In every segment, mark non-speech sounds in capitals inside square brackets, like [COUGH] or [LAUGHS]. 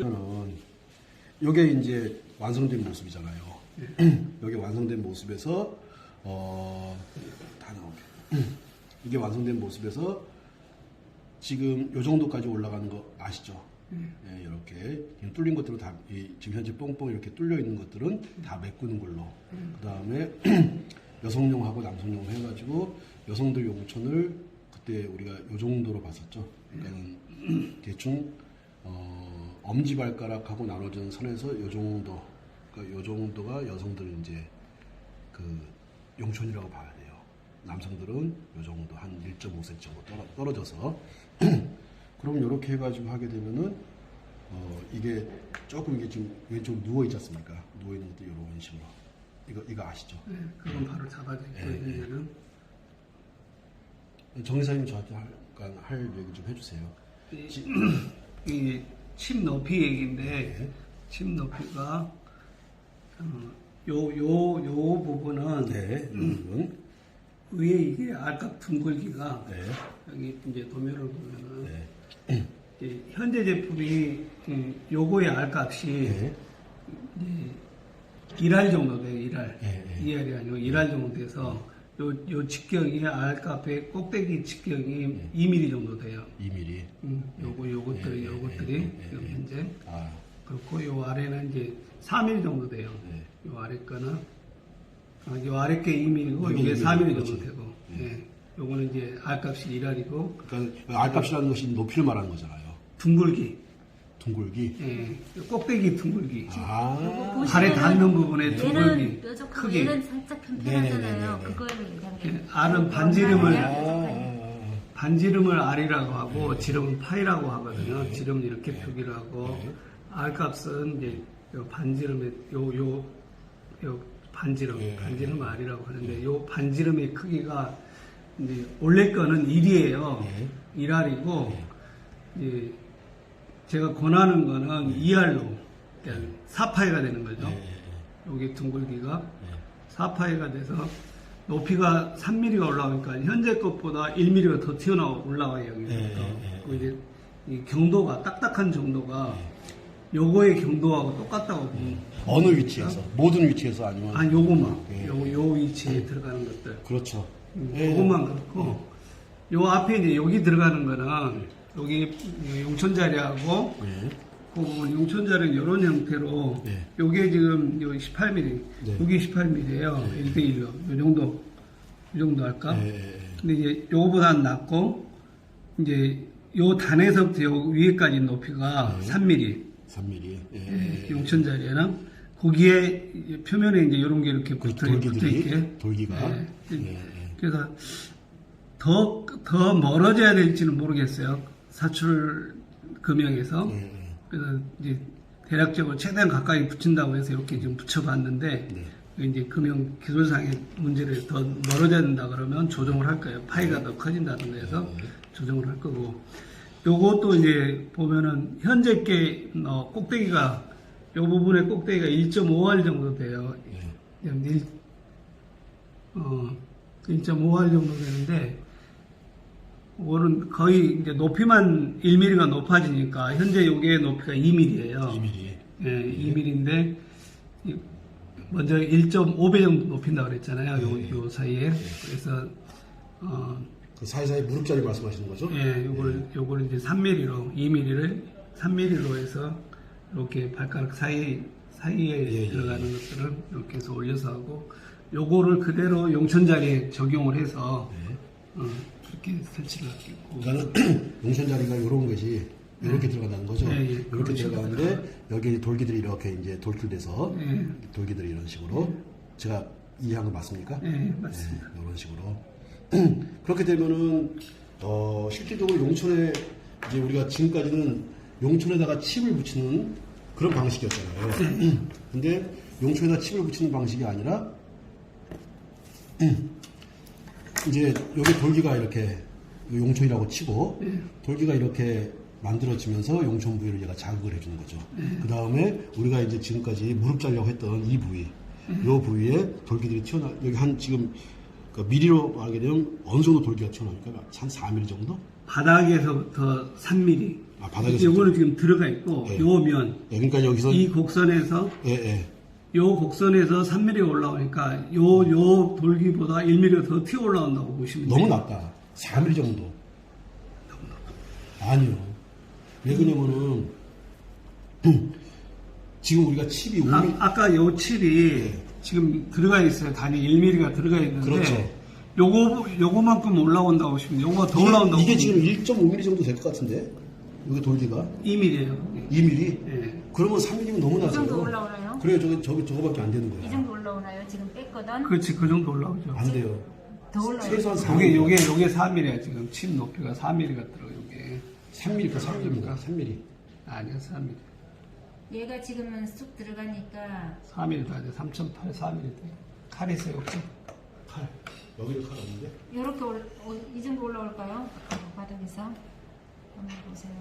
저는 이게 이제 완성된 모습이잖아요. [CLEARS THROAT] 여기 완성된 모습에서 어 다 나오게 [CLEARS THROAT] 이게 완성된 모습에서 지금 요 정도까지 올라가는 거 아시죠? 예, 이렇게 뚫린 것들은 다 이, 지금 현재 뻥뻥 이렇게 뚫려 있는 것들은 다 메꾸는 걸로. 그 다음에 [CLEARS THROAT] 여성용하고 남성용 해가지고 여성들 용천을 그때 우리가 요 정도로 봤었죠. 그러니까는 대충 어, 엄지발가락하고 나눠지는 선에서 요 정도, 그러니까 요 정도가 여성들 이제 그 용천이라고 봐야 돼요. 남성들은 요 정도 한 1.5cm 정도 떨어, 떨어 져서 [CLEARS THROAT] 그럼 이렇게 해가지고 하게 되면은 어 이게 조금 이게 지금 왼쪽 누워 있지 않습니까? 누워 있는 것도 이런 식으로 이거 이거 아시죠? 네, 그건 바로 잡아주고 예, 예. 있는 정의사님 저한테 할, 할 얘기 좀 해주세요. [CLEARS THROAT] 이 침 높이 얘기인데 네. 침 높이가 어, 요요 요 부분은 네, 이 부분. 위에 이게 알값 둥글기가 네, 여기 이제 도면을 보면은 네, 현재 제품이 음, 요거의 알값이 네, 이제 1할 정도 돼요, 1할. 예, 예. 2할이 아니고 1할 정도 돼서 요, 요 직경이 알값의 꼭대기 직경이 2mm 정도 돼요. 2mm. 음, 요거, 요것들이, 예, 예, 요것들이 예, 예, 지금 예. 현재. 아, 그렇고 요 아래는 이제 3mm 정도 돼요. 네. 요 아래 거는, 아, 요 아래 게 2mm고 이게 요게 2mm, 4mm 그렇지. 정도 되고. 예. 요거는 이제 알값이 1할이고, 그러니까 알값이라는 것이 높이를 말하는 거잖아요. 둥글기. 둥글기. 예. 꼭대기 둥글기. 아, 보시면은 발에 닿는 부분에 둥글기. 얘는 뾰족하고 크기. 얘는 살짝 편편하잖아요. 네네네네네. 그거를 예. 알은 반지름을 아, 아, 반지름을 R이라고 하고 지름은 파이라고 하거든요. 지름은 이렇게 표기를 하고 네. R 값은 이제 요 반지름의 요 요 요 반지름 네. 반지름 R이라고 하는데 요 반지름의 크기가 이제 원래 거는 1이에요. 네. 1R이고 이제 제가 권하는 거는 2R로 그러니까 4파이가 되는 거죠. 네, 네, 여기 둥글기가 네. 4파이가 돼서 높이가 3mm가 올라오니까 현재 것보다 1mm가 더 튀어나 올라와요 여기부터. 네, 네, 네. 이제 이 경도가 딱딱한 정도가 요거의 경도하고 똑같다고 보면 어느 위치에서? 모든 위치에서 아니면? 아 요거만 네. 요, 요 위치에 들어가는 것들 그렇죠. 음, 예, 요것만 그렇고 요 앞에 이제 여기 들어가는 거는 여기 용천자리하고 예. 그 부분 용천자리는 이런 형태로 네. 요게 지금 요 18mm 네. 요게 18mm예요 1대 1로 요 정도 이 정도 할까 예. 근데 이제 요거보다는 낮고 이제 요 단에서부터 요 위에까지 높이가 3mm 3mm. 예, 예, 예. 용천자리에는 거기에 표면에 이제 이런 게 이렇게 그 붙어, 있게 돌기가. 예. 예, 예. 그래서 더, 더 멀어져야 될지는 모르겠어요. 사출 금형에서. 예, 예. 그래서 이제 대략적으로 최대한 가까이 붙인다고 해서 이렇게 좀 붙여봤는데 네. 이제 금형 기술상의 문제를 더 멀어져야 된다 그러면 조정을 할 거예요. 파이가 더 커진다든가 해서 네. 조정을 할 거고 요것도 이제 보면은 현재 게 어, 꼭대기가 요 부분의 꼭대기가 1.5알 정도 돼요. 예. 그냥 일, 어, 1.5알 정도 되는데, 오는 거의 이제 높이만 1mm가 높아지니까, 현재 요게 높이가 2mm예요. 2mm. 예, 2mm인데, 먼저 1.5배 정도 높인다 그랬잖아요. 네. 요, 요 사이에. 그래서, 어, 그 사이사이 무릎자리 말씀하시는 거죠? 예, 요거를, 요거를 이제 3mm로, 2mm를 3mm로 해서, 이렇게 발가락 사이, 사이에 예, 예, 들어가는 것들을 이렇게 해서 올려서 하고, 요거를 그대로 용천 자리에 적용을 해서, 네. 어, 그렇게 설치를 하고, 그러니까는 [CLEARS THROAT] 용천자리가 이런 것이 이렇게 들어간다는 거죠. 예, 예. 이렇게 들어가는데 여기 돌기들이 이렇게 이제 돌출돼서 예. 돌기들이 이런 식으로 제가 이해한 거 맞습니까? 예, 맞습니다. 네, 이런 식으로 [CLEARS THROAT] 그렇게 되면은 어, 실질적으로 용천에 이제 우리가 지금까지는 용천에다가 칩을 붙이는 그런 방식이었잖아요. [CLEARS THROAT] 근데 용천에다 칩을 붙이는 방식이 아니라 이제 여기 돌기가 이렇게 용천이라고 치고 돌기가 이렇게 만들어지면서 용천 부위를 얘가 자극을 해주는 거죠. 그 다음에 우리가 이제 지금까지 무릎 자려고 했던 이 부위, 이 부위에 돌기들이 튀어나 여기 한 지금 그그 미리로 말하게 되면 어느 정도 돌기가 튀어나옵니까? 한 4mm 정도? 바닥에서부터 3mm. 아, 바닥에서부터? 요거는 지금 들어가 있고 예. 요 면, 예, 그러니까 여기서 이 곡선에서 예, 예. 요 곡선에서 3mm 올라오니까 요 요 돌기보다 1mm 더 튀어 올라온다고 보시면 너무 돼요. 낮다. 4mm 정도. 아니요. 왜 그러냐면은 [CLEARS THROAT] 지금 우리가 칩이 5mm 아, 아까 요 칠이 예. 지금 들어가 있어요. 단위 1mm가 들어가 있는데 그렇죠. 요거 요거만큼 올라온다고 보시면 요거가 더 올라온다고 이게 보시면 지금 1.5mm 정도 될 것 같은데 여기 돌기가 2mm예요. 2mm. 예. 그러면 3mm면 너무 이 낮아요. 올라오나요? 그래요, 저거 저거 저거밖에 안 되는 이 거야. 정도 올라오나요? 지금 뺐거든. 그렇지 그 정도 올라오죠. 안 돼요. 더 올라요. 최소한 4mm. 요게 요게 요게 4mm야 지금 칩 높이가 4mm가 들어 요게 3mm, 3mm입니다. 3mm. 아니야 4mm. 얘가 지금은 쑥 들어가니까 4mm도 아니야 3.8 4mm 돼. 칼 있어요 혹시? 칼. 여기도 칼 없는데? 이렇게 올, 어, 이 정도 올라올까요? 바닥에서 한번 보세요.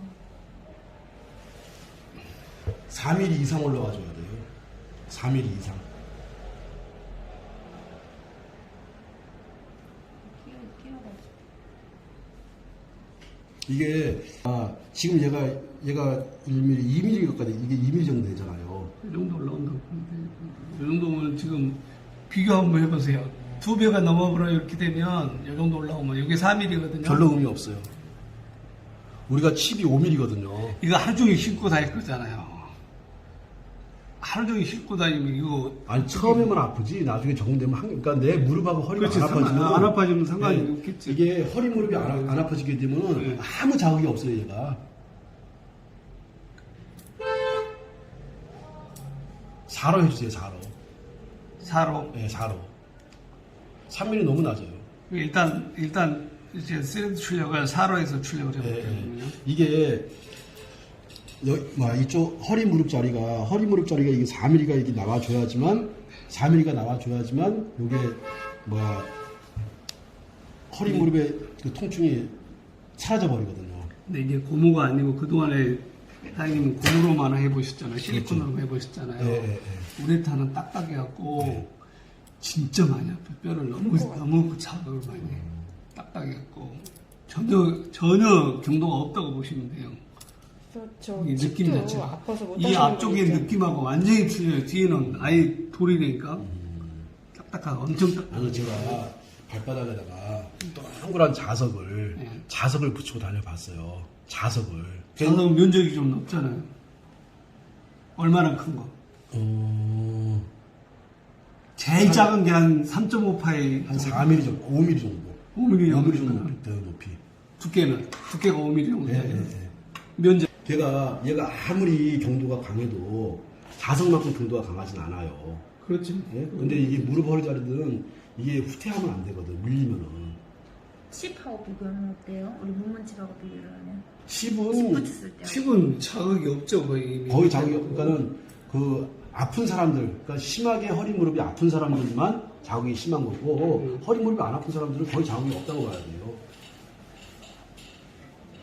4mm 이상 올라와줘야 돼요. 4mm 이상. 이게 아, 지금 얘가 얘가 1mm, 2mm 까지 이게 2mm 정도 되잖아요. 이 정도 올라온다고 보는데 이 정도면 지금 비교 한번 해보세요. 두 배가 넘어버려 이렇게 되면 이 정도 올라오면 이게 4mm거든요. 별로 의미 없어요. 우리가 칩이 5mm거든요. 이거 하루 종일 신고 다닐 거잖아요. 하루 종일 신고 다니면 이거 아니 처음에만 아프지 나중에 적응되면 한, 그러니까 내 무릎하고 허리가 그렇지, 안 상관- 아파지면 안 아파지면 상관이 네, 없겠지. 이게 허리 무릎이 안, 아- 안 아파지게 되면은 네. 아무 자극이 없어요 얘가. 사로 해주세요 사로. 사로 네 사로. 3mm 너무 낮아요. 일단 일단 이제 셀프 출력을 사로에서 출력을 예, 해볼게요. 예. 이게 여, 뭐 이쪽 허리 무릎 자리가 허리 무릎 자리가 이게 4mm가 이게 나와줘야지만 4mm가 나와줘야지만 이게 뭐 허리 무릎의 그 통증이 사라져 버리거든요. 근데 이게 고무가 아니고 그 동안에 사장님은 고무로만 해보셨잖아요. 실리콘으로 해보셨잖아요. 예, 예, 예. 우레탄은 딱딱해갖고 네. 진짜 많이 아파요. 뼈를 너무 너무 자극을 많이 해. 딱딱해갖고 전혀 전혀 경도가 없다고 보시면 돼요. 그렇죠. 이 느낌 자체가 아파서 못이 앞쪽의. 느낌하고 완전히 틀려요. 뒤에는 아예 돌이니까 딱딱하고 엄청 딱딱. 나는 제가 발바닥에다가 동그란 자석을 네. 자석을 붙이고 다녀봤어요. 자석을. 저는 면적이 좀 높잖아요. 얼마나 큰 거? 어, 제일 작은 게 한 3.5파이 한 4mm 정도, 5mm 정도. 5mm 5mm 정도 정도 되는 높이. 두께는 두께가 5mm 정도 예, 돼요. 예, 예. 면적 걔가 얘가 아무리 경도가 강해도 자석만큼 경도가 강하진 않아요. 그렇지. 예? 근데 이게 무릎 허리 자리들은 이게 후퇴하면 안 되거든. 물리면은. 칩하고 비교하면 어때요? 우리 문문칩하고 비교를 하면 칩 칩은 붙였을 때 칩은 자극이 없죠 거의. 거의 자극이 없- 그러니까는 그 아픈 사람들, 그러니까 심하게 허리 무릎이 아픈 사람들만 자극이 심한 거고 음. 허리 무릎이 안 아픈 사람들은 거의 자극이 없다고 봐야 돼요.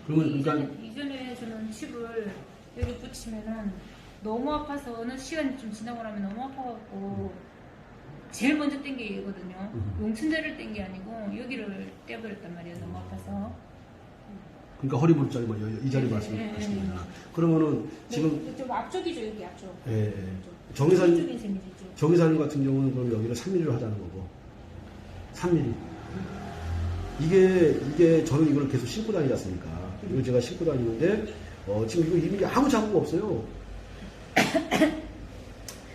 그러면 그러니까 이전에, 저는 칩을 여기 붙이면은 너무 아파서 어느 시간이 좀 지나고 나면 너무 아파갖고 제일 먼저 뗀 게 얘거든요. 음. 용천대를 뗀 게 아니고 여기를 떼버렸단 말이에요. 너무 아파서. 그러니까 허리 무릎 자리 뭐이 자리 네, 말씀하시는 네, 네. 거잖아. 그러면은 지금 네, 좀 앞쪽이죠 여기 앞쪽. 예, 예. 정의사님 이쪽인 셈이죠. 이쪽. 정의사님 같은 경우는 그럼 여기를 3mm로 하자는 거고 3mm 이게 이게 저는 이걸 계속 신고 다니지 않습니까 이걸 제가 신고 다니는데 어, 지금 이거 이미 아무 자국 없어요 [COUGHS]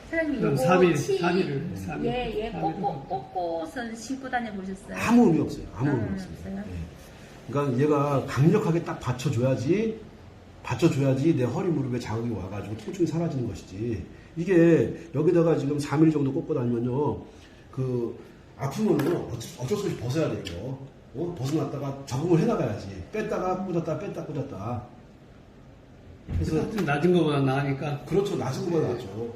사장님 그럼 3일, 칩 3일을 3일. 예, 예, 꽂고, 꽂고선 신고 다녀 보셨어요? 아무 의미 없어요 아무 의미 아, 없습니다 없어요? 예. 그러니까 얘가 강력하게 딱 받쳐줘야지 받쳐줘야지 내 허리 무릎에 자극이 와가지고 통증이 사라지는 것이지 이게 여기다가 지금 3mm 정도 꽂고 다니면요 그 아프면은 어쩔, 어쩔 수 없이 벗어야 돼 이거 어? 벗어놨다가 적응을 해나가야지 뺐다가 꽂았다 뺐다 꽂았다 그래서 좀 낮은 거보다 나으니까 그렇죠 낮은 거보다 낫죠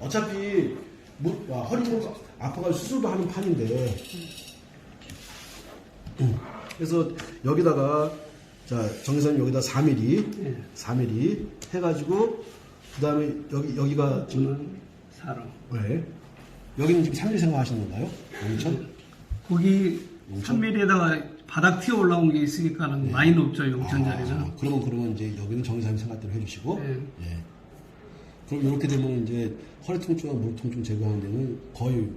어차피 무, 와, 허리 무릎 아파가지고 수술도 하는 판인데 음. 그래서 여기다가 자 정의사님 여기다 4mm 예. 4mm 해가지고 그 다음에 여기 여기가 지금 저는 사로. 왜 여기는 지금 3mm 생각하시는 건가요? 영천 거기 용천? 3mm에다가 바닥 튀어 올라온 게 있으니까는 많이 높죠 용천자리는. 아, 그러면 그러면 이제 여기는 정의사님 생각대로 해주시고 네. 예. 그럼 이렇게 되면 이제 허리 통증과 무릎 통증 제거하는 데는 거의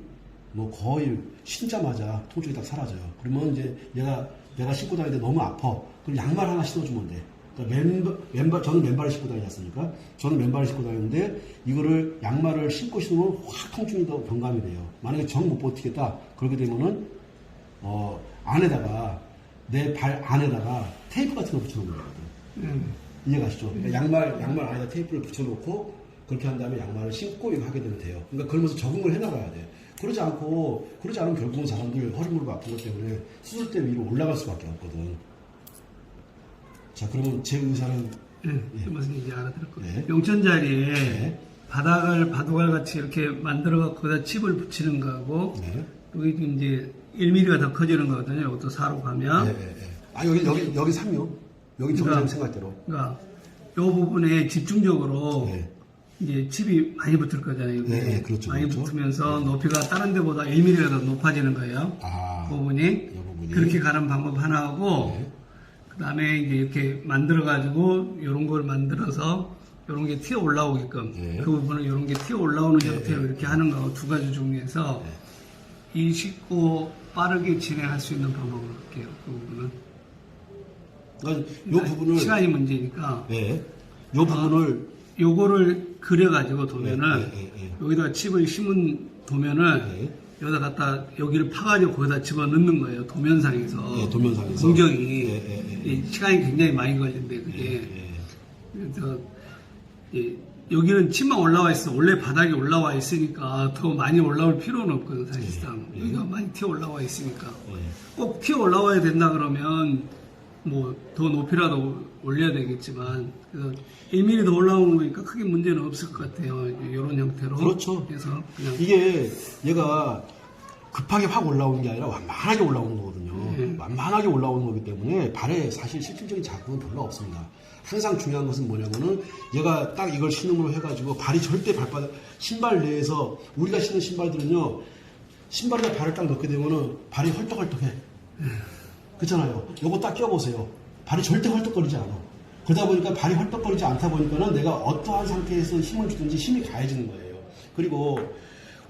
뭐 거의 신자마자 통증이 딱 사라져요. 그러면 이제 얘가 내가 신고 다니는데 너무 아파. 그럼 양말 하나 신어주면 돼. 그러니까 맨발, 맨발 저는 맨발을 신고 않습니까? 저는 맨발을 신고 다니는데 이거를 양말을 신고 신으면 확 통증이 더 경감이 돼요. 만약에 정 못 버티겠다 그렇게 되면은 어 안에다가 내 발 안에다가 테이프 같은 거 붙여놓는 거거든. 음. 이해가시죠? 그러니까 양말, 양말 안에다 테이프를 붙여놓고 그렇게 한 다음에 양말을 신고 이거 하게 되면 돼요. 그러니까 그러면서 적응을 해나가야 돼. 그러지 않고, 그러지 않으면 결국은 사람들 허리 무릎 아픈 것 때문에 수술대 위로 올라갈 수밖에 없거든. 자, 그러면 제 의사는, 예, 그 무슨 얘기인지 알아들었고 네. 용천 자리에 네. 바닥을 바둑알 같이 이렇게 만들어 갖고 거기다 칩을 붙이는 거하고 네. 여기 이제 1mm가 더 커지는 거거든요. 이것도 사로 예, 가면 예, 예. 아, 여기, 여기, 여기 3요. 여기 그러니까- 생각대로. 그러니까 이 부분에 집중적으로 네. 이제 칩이 많이 붙을 거잖아요. 네, 네, 그렇죠, 많이 그렇죠. 붙으면서 높이가 다른 데보다 1mm가 더 높아지는 거예요. 아, 부분이 이 부분이. 그렇게 가는 방법 하나 하고 네. 그다음에 이제 이렇게 만들어 가지고 이런 걸 만들어서 이런 게 튀어 올라오게끔 네. 그 부분은 이런 게 튀어 올라오는 네, 형태로 네. 이렇게 하는 거 두 가지 중에서 이 쉽고 빠르게 진행할 수 있는 방법을 할게요. 그 부분은 그러니까 요 부분을, 시간이 문제니까 예. 요 부분을, 요거를 그려가지고 도면을 예, 예, 예. 여기다가 칩을 심은 도면을 예. 여기다 갖다 여기를 파가지고 거기다 집어 넣는 거예요. 도면상에서. 예, 도면상에서. 공정이 예, 예, 예, 예. 이 시간이 굉장히 많이 걸린대 예, 그게. 예. 그래서 이 여기는 칩만 올라와 있어. 원래 바닥에 올라와 있으니까 더 많이 올라올 필요는 없거든 사실상. 예, 예. 여기가 많이 튀어 올라와 있으니까. 예. 꼭 튀어 올라와야 된다 그러면 뭐 더 높이라도 올려야 되겠지만 그래서 1mm 더 올라오는 거니까 크게 문제는 없을 것 같아요. 이런 형태로. 그렇죠. 그래서 그냥 이게 얘가 급하게 확 올라오는 게 아니라 완만하게 올라오는 거거든요. 네. 완만하게 올라오는 거기 때문에 발에 사실 실질적인 자극은 별로 없습니다. 항상 중요한 것은 뭐냐면은 얘가 딱 이걸 신음으로 해가지고 발이 절대 발바닥 신발 내에서 우리가 신는 신발들은요 신발에다 발을 딱 넣게 되면은 발이 헐떡헐떡해. 그렇잖아요. 요거 딱 껴보세요. 발이 절대 헐떡거리지 않아. 그러다 보니까 발이 헐떡거리지 않다 보니까는 내가 어떠한 상태에서 힘을 주든지 힘이 가해지는 거예요. 그리고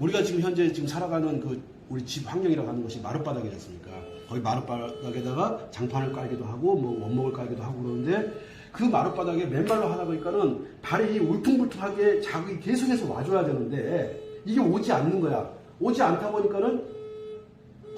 우리가 지금 현재 지금 살아가는 그 우리 집 환경이라고 하는 것이 마룻바닥이지 않습니까? 거기 마룻바닥에다가 장판을 깔기도 하고 뭐 원목을 깔기도 하고 그러는데 그 마룻바닥에 맨발로 하다 보니까는 발이 울퉁불퉁하게 자극이 계속해서 와줘야 되는데 이게 오지 않는 거야. 오지 않다 보니까는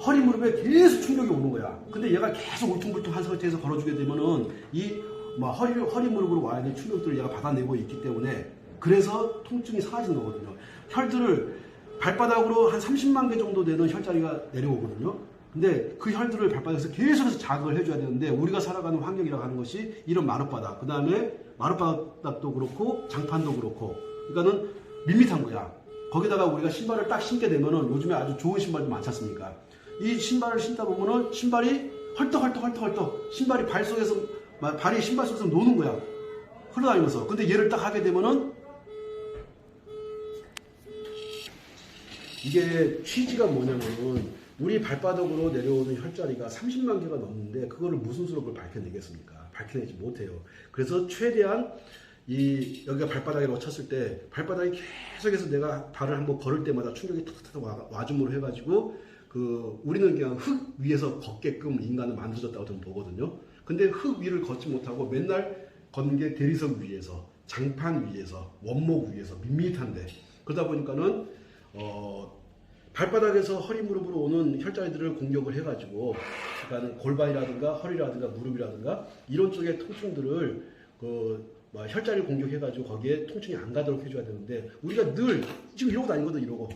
허리 무릎에 계속 충격이 오는 거야. 근데 얘가 계속 울퉁불퉁한 상태에서 걸어주게 되면은 이 뭐 허리 허리 무릎으로 와야 될 충격들을 얘가 받아내고 있기 때문에 그래서 통증이 사라지는 거거든요. 혈들을 발바닥으로 한 30만 개 정도 되는 혈자리가 내려오거든요. 근데 그 혈들을 발바닥에서 계속해서 자극을 해줘야 되는데 우리가 살아가는 환경이라고 하는 것이 이런 마룻바닥, 그 다음에 마룻바닥도 그렇고 장판도 그렇고, 그러니까는 밋밋한 거야. 거기다가 우리가 신발을 딱 신게 되면은 요즘에 아주 좋은 신발도 많지 않습니까? 이 신발을 신다 보면은 신발이 헐떡헐떡 헐떡헐떡 신발이 발 속에서 마- 발이 신발 속에서 노는 거야. 흘러다니면서. 근데 얘를 딱 하게 되면은 이게 취지가 뭐냐면은 우리 발바닥으로 내려오는 혈자리가 30만 개가 넘는데 그거를 무슨 수로 밝혀내겠습니까? 밝혀내지 못해요. 그래서 최대한 이 여기가 발바닥으로 쳤을 때 발바닥이 계속해서 내가 발을 한번 걸을 때마다 충격이 탁탁탁 와- 와줌으로 해가지고 그 우리는 그냥 흙 위에서 걷게끔 인간은 만들어졌다고 저는 보거든요. 근데 흙 위를 걷지 못하고 맨날 걷는 게 대리석 위에서 장판 위에서 원목 위에서 밋밋한데 그러다 보니까는 어 발바닥에서 허리 무릎으로 오는 혈자리들을 공격을 해가지고 그러니까 골반이라든가 허리라든가 무릎이라든가 이런 쪽의 통증들을 그 뭐, 혈자리를 공격해가지고 거기에 통증이 안 가도록 해줘야 되는데 우리가 늘 지금 이러고 다니거든 이러고.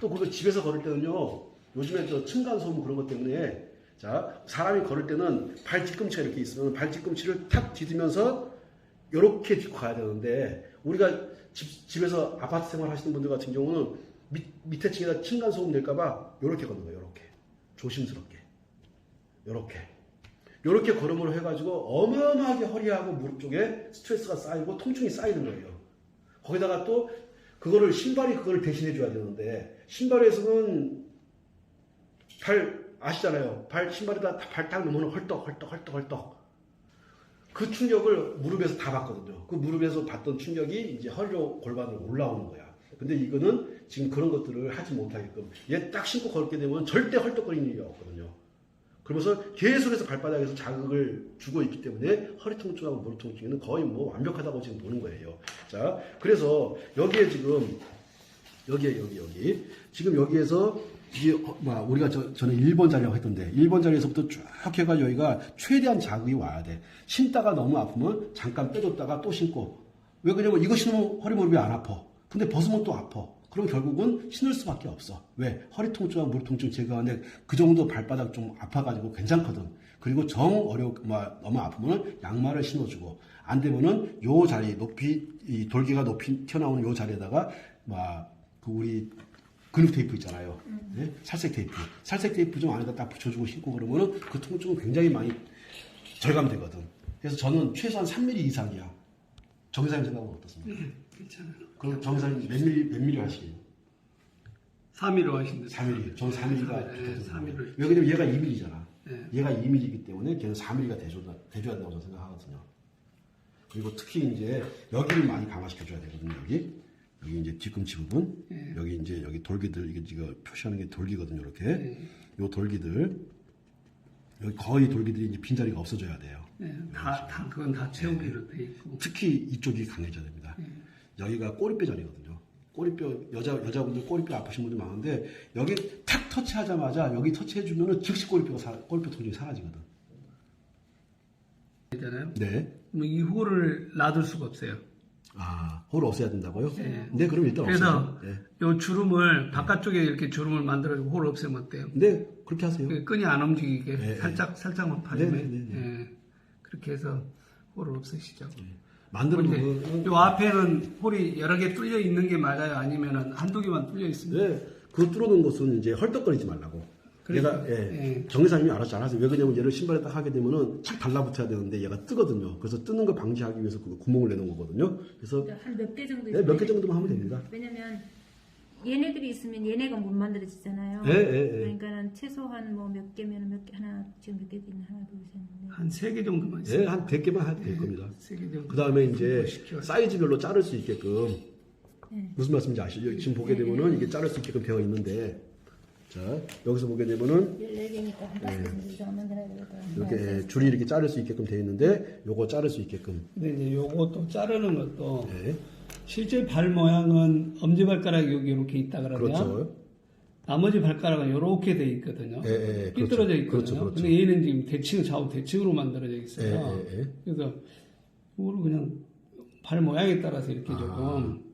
또 그걸 집에서 걸을 때는요 요즘에 저 층간소음 그런 것 때문에 자 사람이 걸을 때는 발 뒤꿈치가 이렇게 있으면 발 뒤꿈치를 탁 디디면서 이렇게 딛고 가야 되는데 우리가 집, 집에서 아파트 생활 하시는 분들 같은 경우는 밑, 밑에 층에다 층간 소음 낼까봐 이렇게 걷는 거예요 이렇게 조심스럽게 이렇게 이렇게 걸음으로 해가지고 어마어마하게 허리하고 무릎 쪽에 스트레스가 쌓이고 통증이 쌓이는 거예요 거기다가 또 그거를 신발이 그거를 대신해 줘야 되는데 신발에서는 발 아시잖아요. 발 신발에다 발딱 놓으면 헐떡 헐떡 헐떡 헐떡. 그 충격을 무릎에서 다 받거든요. 그 무릎에서 받던 충격이 이제 허리로 골반으로 올라오는 거야. 근데 이거는 지금 그런 것들을 하지 못하게끔 얘 딱 신고 걷게 되면 절대 헐떡거리는 일이 없거든요. 그러면서 계속해서 발바닥에서 자극을 주고 있기 때문에 허리 통증하고 무릎 통증에는 거의 뭐 완벽하다고 지금 보는 거예요. 자, 그래서 여기에 지금 여기에 여기 여기 지금 여기에서 이게 어, 뭐 우리가 저, 저는 1번 자리라고 했던데 1번 자리에서부터 쭉 해가지고 여기가 최대한 자극이 와야 돼. 신다가 너무 아프면 잠깐 빼줬다가 또 신고 왜 그러냐면 이거 신으면 허리 무릎이 안 아파. 근데 벗으면 또 아파. 그럼 결국은 신을 수밖에 없어. 왜? 허리 통증과 무릎 통증 제거하는데 그 정도 발바닥 좀 아파가지고 괜찮거든. 그리고 정 어려 뭐 너무 아프면은 양말을 신어주고 안 되면은 요 자리 높이 이 돌기가 높이 튀어나오는 요 자리에다가 막 그 우리 근육 테이프 있잖아요. 네? 살색 테이프. 살색 테이프 좀 안에다 딱 붙여주고 신고 그러면은 그 통증은 굉장히 많이 절감되거든. 그래서 저는 최소한 3mm 이상이야. 정사님 생각은 어떻습니까? 괜찮아요. 그럼 정사님 몇 밀리, 몇 밀리 하시게요? 3위로 하신대. 3mm. 저는 4mm가 네, 좋거든요. 3mm. 왜 그러냐면 얘가 2mm잖아. 네. 얘가 2mm이기 때문에 걔는 4mm가 대줘야, 대줘야 된다고 저는 생각하거든요. 그리고 특히 이제 여기를 많이 강화시켜줘야 되거든요, 여기. 여기 이제 뒤꿈치 부분. 네. 여기 이제 여기 돌기들, 이게 지금 표시하는 게 돌기거든요, 이렇게. 네. 요 돌기들. 여기 거의 돌기들이 이제 빈 자리가 없어져야 돼요. 네, 다, 다, 그건 다 채우기로 돼 있고. 특히 이쪽이 강해져야 됩니다. 여기가 꼬리뼈 자리거든요. 꼬리뼈 여자 여자분들 꼬리뼈 아프신 분들 많은데 여기 탁 터치하자마자 여기 터치해 주면은 즉시 꼬리뼈가 사, 꼬리뼈 통증이 사라지거든. 있잖아요. 네. 뭐이 홀을 놔둘 수가 없어요. 아, 홀 없애야 된다고요? 네. 네, 그럼 일단 그래서 없애요. 네. 요 주름을 바깥쪽에 이렇게 주름을 만들어주고 홀 없애면 어때요? 네, 그렇게 하세요. 그 끈이 안 움직이게 네, 살짝 살짝만 파지면 네, 네, 네, 예. 그렇게 해서 홀을 없애시죠. 만들어 근데 놓은 요 앞에는 홀이 여러 개 뚫려 있는 게 맞아요? 아니면은 한두 개만 뚫려 있습니다. 네, 그 뚫어놓은 것은 이제 헐떡거리지 말라고. 그러니까, 얘가 예, 예. 정의사님이 알아서 잘 하세요. 왜 그러냐면 얘를 신발에 딱 하게 되면은 착 달라붙어야 되는데 얘가 뜨거든요. 그래서 뜨는 걸 방지하기 위해서 그 구멍을 내놓은 거거든요. 그래서 한 몇 개 정도 네, 몇 개 정도만 하면 됩니다. 왜냐면 얘네들이 있으면 얘네가 못 만들어지잖아요. 예, 예, 예. 그러니까는 최소한 뭐 몇 개면 몇 개 하나 지금 몇개 있나 하나 둘셋 넷. 한 세 개 정도만 네, 있어요. 한 100개만 해도 될 겁니다. 세개 정도. 그 다음에 이제 시켜서. 사이즈별로 자를 수 있게끔 네. 무슨 말씀인지 아시죠? 지금 보게 되면은 이게 자를 수 있게끔 되어 있는데 자 여기서 보게 되면은 14개니까 한 이상 만들어야 되거든. 이렇게 줄이 이렇게 자를 수 있게끔 되어 있는데 요거 자를 수 있게끔 근데 이제 요것도 자르는 것도 네. 실제 발 모양은 엄지발가락이 여기 이렇게 있다 그러면 그렇죠. 나머지 발가락은 이렇게 돼 있거든요. 예, 예, 예. 삐뚤어져 그렇죠. 있거든요. 그렇죠, 그렇죠. 근데 얘는 지금 대칭 좌우 대칭으로 만들어져 있어요. 예, 예, 예. 그래서 이거를 그냥 발 모양에 따라서 이렇게 아. 조금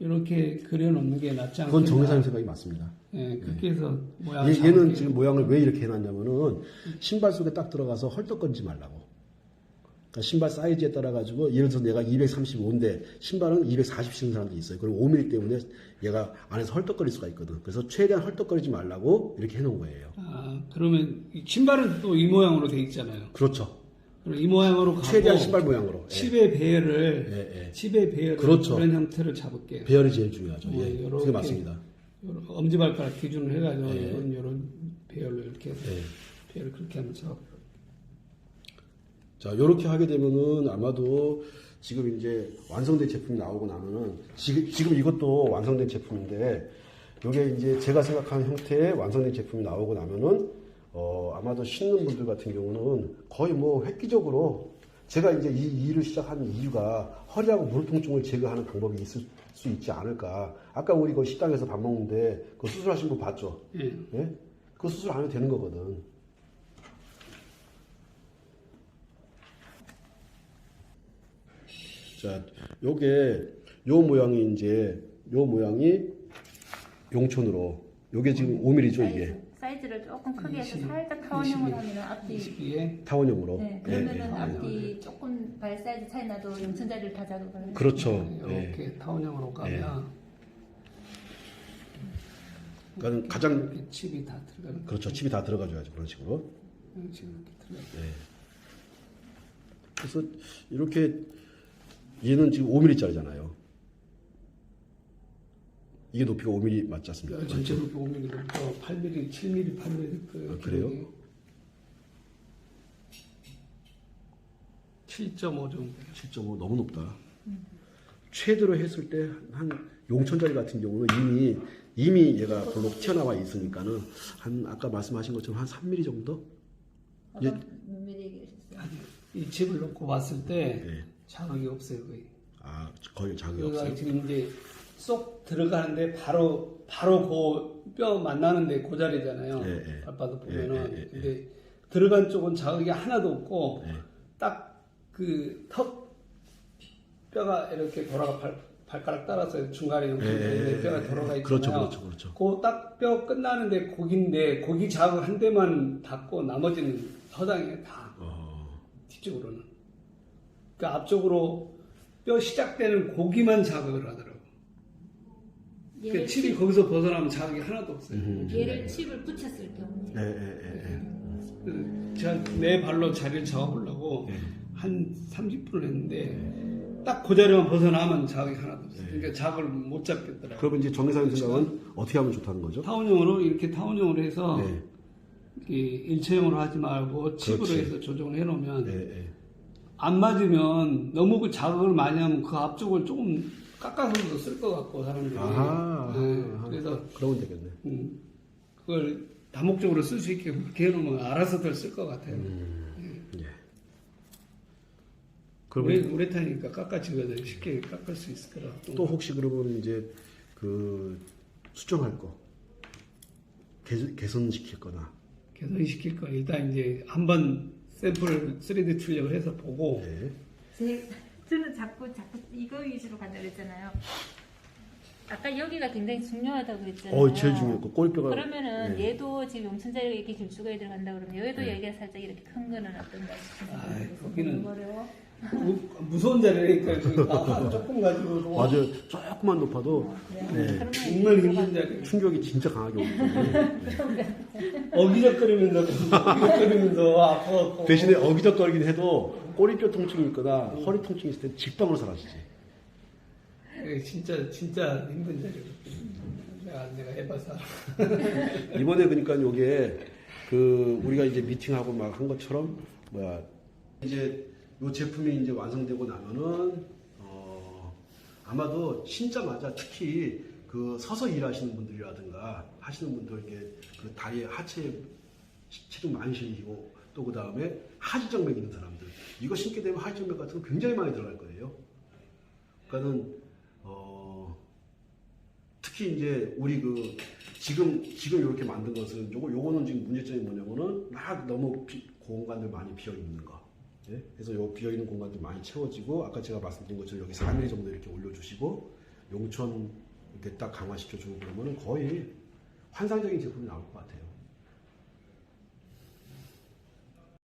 이렇게 그려놓는 게 낫지 않겠나. 그건 정의사님 생각이 맞습니다. 예, 그렇게 해서 모양 얘, 얘는 지금 모양을 왜 이렇게 해놨냐면은 신발 속에 딱 들어가서 헐떡거리지 말라고. 그러니까 신발 사이즈에 따라 가지고 예를 들어서 내가 235인데 신발은 240 신는 사람도 있어요. 그럼 5mm 때문에 얘가 안에서 헐떡거릴 수가 있거든. 그래서 최대한 헐떡거리지 말라고 이렇게 해놓은 거예요. 아, 그러면 이 신발은 또 이 모양으로 돼 있잖아요. 그렇죠. 이 모양으로 가고 최대한 신발 모양으로. 예. 칩의 배열을 예, 예. 칩의 배열을 그렇죠. 그런 형태를 잡을게요. 배열이 제일 중요하죠. 뭐 예. 요렇게. 그게 맞습니다. 엄지발가락 기준으로 해가지고 예. 이런 이런 배열로 이렇게 예. 배열을 그렇게 하면서 자, 요렇게 하게 되면은 아마도 지금 이제 완성된 제품이 나오고 나면은 지금, 지금 이것도 완성된 제품인데 요게 이제 제가 생각하는 형태의 완성된 제품이 나오고 나면은 어, 아마도 신는 분들 같은 경우는 거의 뭐 획기적으로 제가 이제 이 일을 시작한 이유가 허리하고 무릎 통증을 제거하는 방법이 있을 수 있지 않을까. 아까 우리 그 식당에서 밥 먹는데 그 수술하신 분 봤죠? 예. 예? 그 수술 안 해도 되는 거거든. 자, 요게, 요 모양이 이제, 요 모양이 용촌으로, 요게 지금 5mm죠, 이게. 사이즈, 를 조금 크게 해서 20, 살짝 타원형으로 20, 하면 앞뒤 22에 타원형으로. 네, 예, 그러면은 예, 예. 앞뒤 조금 발 사이즈 차이 나도 영천자리를 다 잡아가요. 그렇죠. 예. 이렇게 타원형으로 가면 그러니까 가장, 이렇게 칩이 다 들어가는 그렇죠. 칩이 다 들어가줘야죠, 그런 식으로. 지금 이렇게 들어가. 예. 그래서 이렇게 얘는 지금 5mm짜리잖아요. 이게 높이가 5mm 맞지 않습니까? 뼈 전체 높이 5mm 높고 8mm, 7mm, 8mm 그 아, 그래요? 7.5 정도. 7.5 너무 높다. 최대로 했을 때 한 용천자리 같은 경우는 이미 이미 얘가 별로 튀어나와 있으니까는 한 아까 말씀하신 것처럼 한 3mm 정도? 예. 몇? 아니, 이 집을 놓고 봤을 때 네. 자극이 없어요 거의. 아 거의 자극이 없어요. 지금 이제 쏙 들어가는데 바로 바로 그 뼈 만나는데 그 자리잖아요. 예, 예. 발바닥 예, 보면은 예, 예, 예. 근데 들어간 쪽은 자극이 하나도 없고 예. 딱그턱 뼈가 이렇게 돌아가 발, 발가락 따라서 중간에 이렇게 예, 예, 예, 뼈가 예. 돌아가 있잖아요. 그렇죠, 그렇죠, 그렇죠. 그 딱 뼈 끝나는데 고기인데 고기 자극 한 대만 닿고 나머지는 허당에 다 어, 뒤쪽으로는. 그 앞쪽으로 뼈 시작되는 고기만 자극을 하더라고. 그 얘를, 칩이 거기서 벗어나면 자극이 하나도 없어요. 음흠. 얘를 칩을 붙였을 경우에 예, 예, 예, 예. 그 제가 내 발로 자리를 잡아보려고 예. 한 30분을 했는데 딱 그 자리만 벗어나면 자극이 하나도 없어요. 그러니까 자극을 못 잡겠더라고요. 그러면 이제 정의사님 생각은 어떻게 하면 좋다는 거죠? 타원형으로 이렇게 타원형으로 해서 네. 이 일체형으로 하지 말고 칩으로 그렇지. 해서 조정을 해놓으면 예, 예. 안 맞으면 너무 그 자극을 많이 하면 그 앞쪽을 조금 깎아서도 쓸 것 같고 사람들이 아하. 네, 아하. 그래서 그러면 되겠네. 음, 그걸 다목적으로 쓸 수 있게 그렇게 해놓으면 알아서들 쓸 것 같아요. 예. 우레, 그러면 우레탄이니까 깎아지거든 쉽게 깎을 수 있을 거라. 또 혹시 그러면 이제 그 수정할 거 개, 개선시킬 거나 개선시킬 거 일단 이제 한번 샘플 3D 출력을 해서 보고 네. 제, 저는 자꾸 자꾸 이거 위주로 간다 그랬잖아요. 아까 여기가 굉장히 중요하다고 그랬잖아요. 어, 제일 중요했고 꼬리뼈가 그러면은 예. 얘도 지금 용천자리가 이렇게 길쭉하게 들어간다 그러면 얘도 네. 여기가 살짝 이렇게 큰 거는 어떤가 싶은데 거기는 어려워. 무, 무서운 자리니까 아, [LAUGHS] 조금 가지고 맞아 요. 조금만 높아도 네. 네. 정말 힘든 자리. 충격이 진짜 강하게 오기 때문에 [LAUGHS] 어기적거리면서 어기적거리면서 아파갖고 대신에 어기적거리긴 해도 꼬리뼈 통증이 있거나 허리 통증이 있을 때 직방으로 사라지지. 예, 진짜 진짜 힘든 자리거든. 내가 내가 해봐서 [LAUGHS] 이번에 그러니까 요게 그 우리가 이제 미팅하고 막 한 것처럼 뭐야 이제 요 제품이 이제 완성되고 나면은 어 아마도 신자마자 특히 그 서서 일하시는 분들이라든가 하시는 분들 이게 그 다리에 하체 체중 많이 실리고 또 그 다음에 하지정맥 있는 사람들 이거 신게 되면 하지정맥 같은 거 굉장히 많이 들어갈 거예요. 그러니까는 어 특히 이제 우리 그 지금 지금 이렇게 만든 것은 요거 요거는 지금 문제점이 뭐냐면은 막 너무 비- 공간들 많이 비어 있는 거. 예? 그래서 요 비어 있는 공간들 많이 채워지고 아까 제가 말씀드린 것처럼 여기 4mm 정도 이렇게 올려주시고 용천 이렇게 딱 강화시켜주고 그러면은 거의 환상적인 제품이 나올 것 같아요.